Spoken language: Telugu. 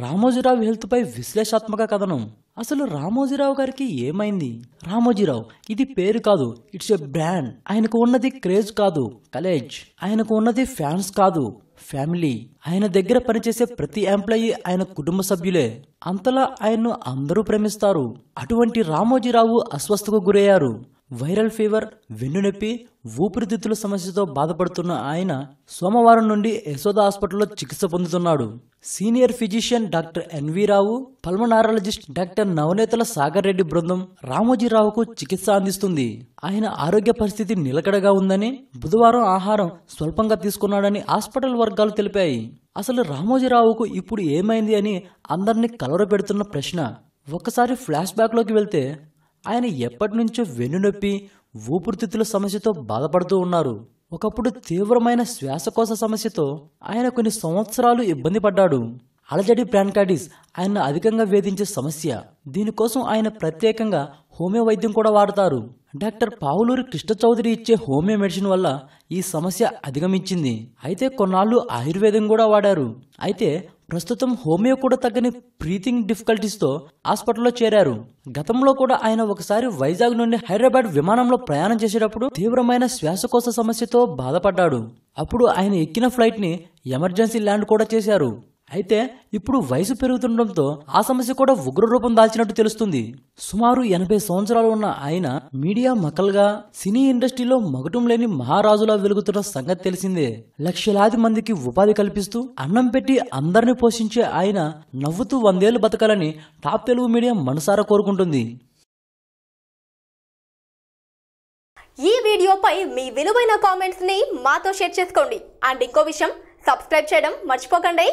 రామోజీరావు హెల్త్పై విశ్లేషాత్మక కథనం. అసలు రామోజీరావు గారికి ఏమైంది? రామోజీరావు ఇది పేరు కాదు. It's a brand. ఆయనకు ఉన్నది క్రేజ్ కాదు కలేజ్. ఆయనకు ఉన్నది ఫ్యాన్స్ కాదు ఫ్యామిలీ. ఆయన దగ్గర పనిచేసే ప్రతి ఎంప్లాయీ ఆయన కుటుంబ సభ్యులే. అంతలా ఆయన్ను అందరూ ప్రేమిస్తారు. అటువంటి రామోజీరావు అస్వస్థకు గురయ్యారు. వైరల్ ఫీవర్ వెన్నునొప్పి ఊపిరితిత్తుల సమస్యతో బాధపడుతున్న ఆయన సోమవారం నుండి యశోద హాస్పిటల్లో చికిత్స పొందుతున్నాడు. Senior physician doctor NV Rao pulmonologist doctor Navanetala Sagar Reddy బృందం రామోజీరావుకు చికిత్స అందిస్తుంది. ఆయన ఆరోగ్య పరిస్థితి నిలకడగా ఉందని బుధవారం ఆహారం స్వల్పంగా తీసుకున్నాడని హాస్పిటల్ వర్గాలు తెలిపాయి. అసలు రామోజీరావుకు ఇప్పుడు ఏమైంది అని అందరినీ కలవరపెడుతున్న ప్రశ్న. ఒక్కసారి ఫ్లాష్ బ్యాక్లోకి వెళ్తే ఆయన ఎప్పటి నుంచో వెన్నునొప్పి ఊపిరితిత్తుల సమస్యతో బాధపడుతూ ఉన్నారు. ఒకప్పుడు తీవ్రమైన శ్వాసకోశ సమస్యతో ఆయన కొన్ని సంవత్సరాలు ఇబ్బంది పడ్డాడు. అలజడి ప్రాన్కాటిస్ ఆయన అధికంగా వేధించే సమస్య. దీనికోసం ఆయన ప్రత్యేకంగా హోమియో వైద్యం కూడా వాడతారు. డాక్టర్ పావులూరి కృష్ణ చౌదరి ఇచ్చే హోమియో మెడిసిన్ వల్ల ఈ సమస్య అధిగమించింది. అయితే కొన్నాళ్ళు ఆయుర్వేదం కూడా వాడారు. అయితే ప్రస్తుతం హోమియో కూడా తగ్గని బ్రీతింగ్ డిఫికల్టీస్తో హాస్పిటల్లో చేరారు. గతంలో కూడా ఆయన ఒకసారి వైజాగ్ నుండి హైదరాబాద్ విమానంలో ప్రయాణం చేసేటప్పుడు తీవ్రమైన శ్వాసకోశ సమస్యతో బాధపడ్డాడు. అప్పుడు ఆయన ఎక్కిన ఫ్లైట్ని ఎమర్జెన్సీ ల్యాండ్ కూడా చేశారు. అయితే ఇప్పుడు వయసు పెరుగుతుండటంతో ఆ సమస్య కూడా ఉగ్ర రూపం దాల్చినట్టు తెలుస్తుంది. సుమారు ఎనభై సంవత్సరాలు ఉన్న ఆయన మీడియా మకల్గా సినీ ఇండస్ట్రీలో మగటం లేని మహారాజులా వెలుగుతున్న సంగతి తెలిసిందే. లక్షలాది మందికి ఉపాధి కల్పిస్తూ అన్నం పెట్టి అందరిని పోషించే ఆయన నవ్వుతూ వందేళ్ళు బతకాలని టాప్ తెలుగు మీడియా మనసారా కోరుకుంటుంది. ఈ వీడియోపై మీ విలువైన కామెంట్స్ని మాతో షేర్ చేసుకోండి. అండ్ ఇంకో విషయం సబ్స్క్రైబ్ చేయడం మర్చిపోకండి.